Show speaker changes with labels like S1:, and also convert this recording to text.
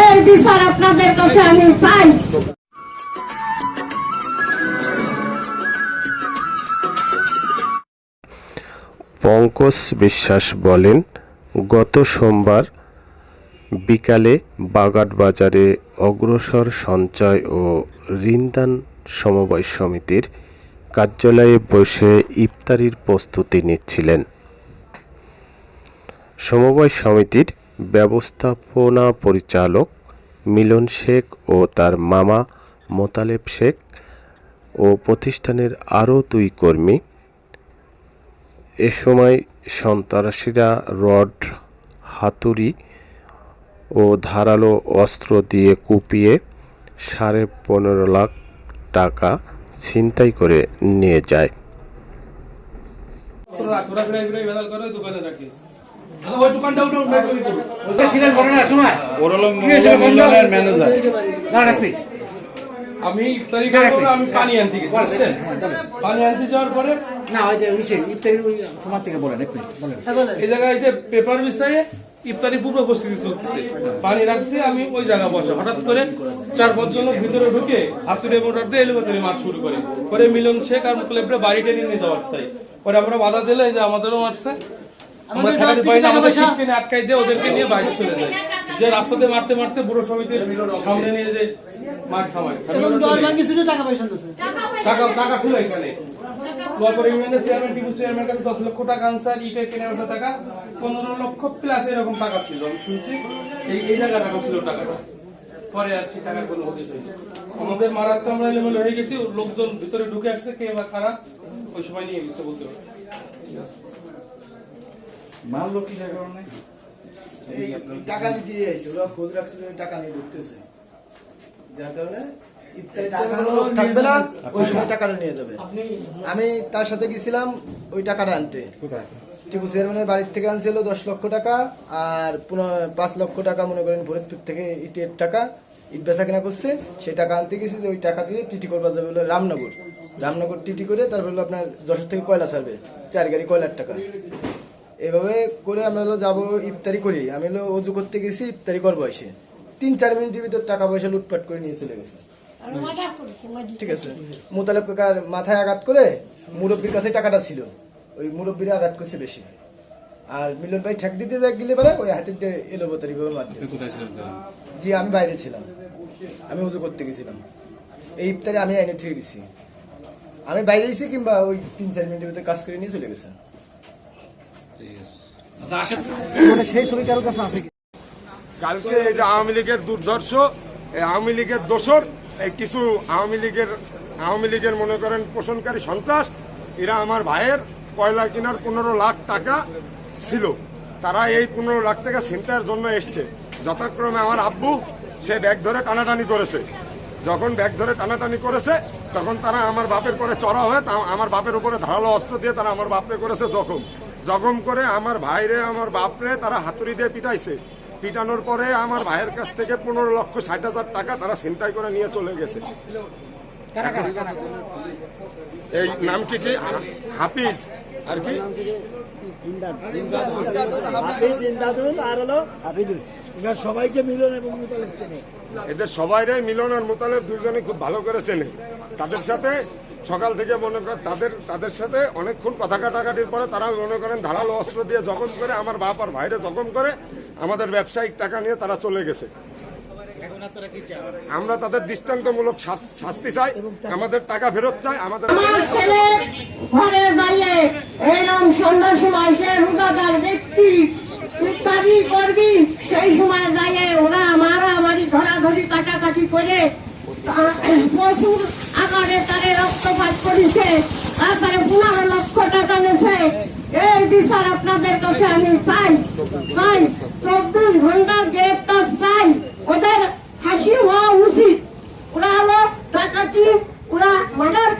S1: এই বিচার আপনাদের কাছে আমি চাই।
S2: পঙ্কজ বিশ্বাস বলেন গত সোমবার বিকালে বাগাট বাজারে অগ্রসর সঞ্চয় ও ঋণদান সমবায় সমিতির কার্যালয়ে বসে ইফতারির প্রস্তুতি নিচ্ছিলেন। সমবায় সমিতির ব্যবস্থাপনা পরিচালক মিলন শেখ ও তার মামা মোতালেব শেখ ও প্রতিষ্ঠানের আরও দুই কর্মী। এ সময় সন্ত্রাসীরা রড, হাতুড়ি ও ধারালো অস্ত্র দিয়ে কুপিয়ে সাড়ে পনেরো লাখ টাকা ছিনতাই করে নিয়ে যায়।
S3: আমি ইফতারি আমি পানি আনতে গেছি পানি আনতে যাওয়ার পরে
S4: না ওই যে ইসে ইফতারির ওই সময় থেকে বলেন এক মিনিট বলেন।
S3: এই জায়গায় যে পেপার বিছাইয়ে ইফতারি পূর্ব প্রস্তুতি চলতেছে। পানি রাখছে আমি ওই জায়গা বসে। হঠাৎ করে চার পাঁচ জনের ভিতরে ঢুকে হাতুড়ে মোটর দিয়ে এলিভেটরে মাছ শুরু করে। পরে মিলন শেখ আর মতলব বাড়ি টেনে নিয়ে যাওয়ার চাই। পরে আমরা বাধা দিলে এই যে আমাদেরও মারছে। আমরা খেলাতে পারি না আমাদের শিখকে আটকাই দিয়ে ওদেরকে নিয়ে বাইরে চলে যায়। যে রাস্তাতে মারতে মারতে বুড়ো সমিতির সামনে নিয়ে যে মাঠ
S5: কিছু টাকা পয়সা
S3: টাকা টাকা ছিল এখানে। ইউনিয়নের চেয়ারম্যান টিপু চেয়ারম্যান কাছে দশ লক্ষ টাকা আনসার ইটে কেনার বেচা টাকা পনেরো লক্ষ প্লাস এরকম টাকা ছিল। আমি শুনছি এই এই জায়গা টাকা ছিল টাকাটা। পরে আর সেই টাকার কোনো হদিস হয়নি। আমাদের মারার তো আমরা এলোমেলো হয়ে গেছি। লোকজন ভিতরে ঢুকে আসছে কে বা খারাপ ওই সময় নিয়ে গেছে বলতে পারি
S6: মাল লোক কিসের কারণে?
S7: এই টাকা নিতে যাইছে ওরা খোঁজ রাখছে টাকা নিয়ে ঢুকতেছে। যার কারণে টাকা থাকবে না ওই সময় টাকাটা নিয়ে যাবে। আমি তার সাথে গেছিলাম ওই টাকাটা আনতে। টিপু চেয়ারম্যানের বাড়ির থেকে আনছিল দশ লক্ষ টাকা আর পুনঃ পাঁচ লক্ষ টাকা মনে করেন ফরিদপুর থেকে ইটের টাকা। ইট বেচা কেনা করছে সেই টাকা আনতে গেছি যে ওই টাকা দিয়ে টিটি করবা যাবে হলো রামনগর। রামনগর টিটি করে তারপর হলো আপনার যশোর থেকে কয়লা ছাড়বে চার গাড়ি কয়লার টাকা। এভাবে করে আমরা হলো যাব ইফতারি করি। আমি হলো অজু করতে গেছি ইফতারি করব এসে। তিন চার মিনিটের ভিতর টাকা পয়সা লুটপাট করে নিয়ে চলে গেছে। ঠিক আছে। মোতালেব কাকার মাথায় আঘাত করে মুরব্বীর কাছে টাকাটা ছিল। ওই মুরব্বীরা আঘাত করছে বেশি। আর মিলন ভাই ঠেক দিতে গেলে পারে ওই হাতের দিয়ে এলো বোতারি ভাবে? জি আমি বাইরে ছিলাম। আমি উজু করতে গেছিলাম। এই ইফতারে আমি আইনে থেকে গেছি আমি বাইরে গেছি কিংবা ওই তিন চার মিনিটের ভিতরে কাজ করে নিয়ে চলে গেছে।
S8: কালকে এই যে আওয়ামী লীগের দুর্ধর্ষ, এই আওয়ামী লীগের দোসর এই কিছু আওয়ামী লীগের আওয়ামী লীগের মনে করেন পোষণকারী সন্ত্রাস, এরা আমার ভাইয়ের কয়লা কেনার পনেরো লাখ টাকা ছিল। তারা এই পনেরো লাখ টাকা ছিনতাইয়ের জন্য এসছে। যথাক্রমে আমার আব্বু, সে ব্যাগ ধরে টানাটানি করেছে। যখন ব্যাগ ধরে টানাটানি করেছে, তখন তারা আমার বাপের করে চড়া হয়ে আমার বাপের উপরে ধারালো অস্ত্র দিয়ে তারা আমার বাপরে করেছে জখম। জখম করে আমার ভাইরে আমার বাপরে তারা হাতুড়ি দিয়ে পিটাইছে। পিটানোর পরে আমার ভাইয়ের কাছ থেকে পনেরো লক্ষ ষাট হাজার টাকা তারা ছিনতাই করে নিয়ে চলে গেছে। এই নাম কি কি? হাফিজ। আর কি?
S5: সবাইকে মিলন এবং
S8: এদের সবাইরাই মিলন আর মোতালেব দুজনে খুব ভালো করে চেনে। তাদের সাথে সকাল থেকে মনে করেন তাদের তাদের সাথে অনেকক্ষণ কথা কাটাকাটির পরে তারা মনে করেন ধারালো অস্ত্র দিয়ে জখম করে আমার বাপ আর ভাইরে জখম করে আমাদের ব্যবসায়িক টাকা নিয়ে তারা চলে গেছে। আমরা তাদের দৃষ্টান্তমূলক শাস- শাস্তি চাই আমাদের টাকা ফেরত চাই আমাদের
S1: ঘরে দাঁড়িয়ে এরম সন্ধ্যার সময় সে রোজাদার ব্যক্তি ইত্যাদি করবি সেই সময় যায় ওরা মারামারি ধরাধরি কাটাকাটি করে প্রচুর আকারে তারে রক্তপাত করেছে আকারে পনেরো লক্ষ টাকা নিয়েছে এই বিচার আপনাদের কাছে আমি চাই চাই, চব্বিশ ঘণ্টা গ্রেপ্তার চাই। ওদের ফাঁসি হওয়া উচিত। ওরা হলো ডাকাতি, ওরা মার্ডার